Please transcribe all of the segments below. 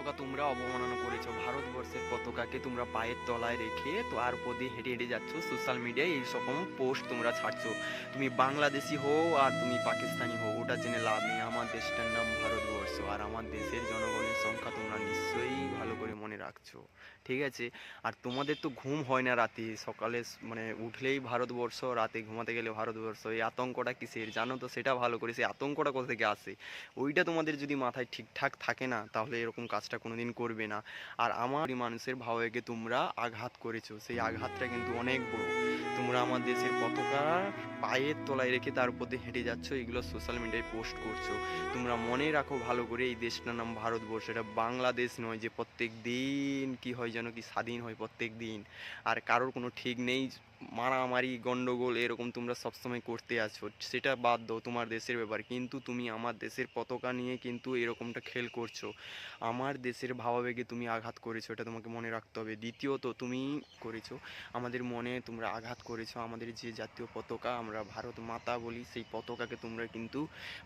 পতাকা তোমরা অবমাননা করেছ। ভারতবর্ষের পতাকাকে তোমরা পায়ের তলায় রেখে তো আর পদে হেঁটে হেঁটে যাচ্ছ। সোশ্যাল মিডিয়ায় এই রকম পোস্ট তোমরা ছাড়ছো। তুমি বাংলাদেশি হও আর তুমি পাকিস্তানি হও, ওটা জেনে লাভ নেই। আমার দেশটার নাম ভারতবর্ষ। আর আমার দেশের জনগণের সংখ্যা তোমরা রাখছো, ঠিক আছে? আর তোমাদের তো ঘুম হয় না রাতে, সকালে মানে উঠলেই ভারতবর্ষ, রাতে ঘুমাতে গেলে ভারতবর্ষ, এই আতঙ্কটা কিসের? জানো তো সেটা ভালো করে, সেই আতঙ্কটা কোথা থেকে আসে? ওইটা তোমাদের যদি মাথায় ঠিকঠাক থাকে না, তাহলে এরকম কাজটা কোনোদিন করবে না। আর আমার মানুষের ভাবেকে তোমরা আঘাত করেছ, সেই আঘাতটা কিন্তু অনেক বড়। তোমরা আমার দেশের পতাকা পায়ের তলায় রেখে তার উপর হেঁটে যাচ্ছ, এগুলো সোশ্যাল মিডিয়ায় পোস্ট করছ। তোমরা মনে রাখো ভালো করে এই দেশটার নাম ভারতবর্ষ। এটা বাংলাদেশ নয় যে প্রত্যেক দিন কী হয় যেন কি স্বাধীন হয় প্রত্যেক দিন। আর কারোর কোনো ঠিক নেই মারামারি, গন্ডগোল এরকম তোমরা সবসময় করতে আছো, সেটা বাদ দাও তোমার দেশের ব্যাপার। কিন্তু তুমি আমার দেশের পতাকা নিয়ে কিন্তু এরকমটা খেল করছ। আমার দেশের ভাবাবেগে তুমি আঘাত করেছ, এটা তোমাকে মনে রাখতে হবে। দ্বিতীয়ত তুমি করেছ, আমাদের মনে তোমরা আঘাত করেছ, আমাদের যে জাতীয় পতাকা আমরা ভারত মাতা বলি, সেই পতাকাকে তোমরা কিন্তু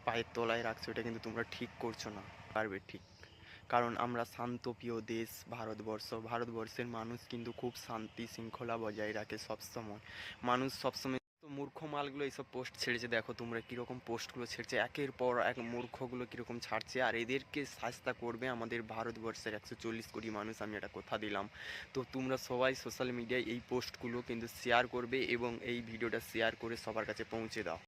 পায়ের তলায় রাখছো, এটা কিন্তু তোমরা ঠিক করছ না। পারবে ঠিক। কারণ আমরা শান্তপ্রিয় দেশ ভারতবর্ষ। ভারতবর্ষের মানুষ কিন্তু খুব শান্তি শৃঙ্খলা বজায় রাখে সবসময়। মানুষ সবসময় মূর্খ মালগুলো এইসব পোস্ট ছেড়েছে। দেখো তোমরা কীরকম পোস্টগুলো ছেড়েছে। একের পর এক মূর্খগুলো কীরকম ছাড়ছে। আর এদেরকে শাস্তা করবে আমাদের ভারতবর্ষের একশো চল্লিশ কোটি মানুষ। আমি এটা কথা দিলাম। তো তোমরা সবাই সোশ্যাল মিডিয়ায় এই পোস্টগুলো কিন্তু শেয়ার করবে এবং এই ভিডিওটা শেয়ার করে সবার কাছে পৌঁছে দাও।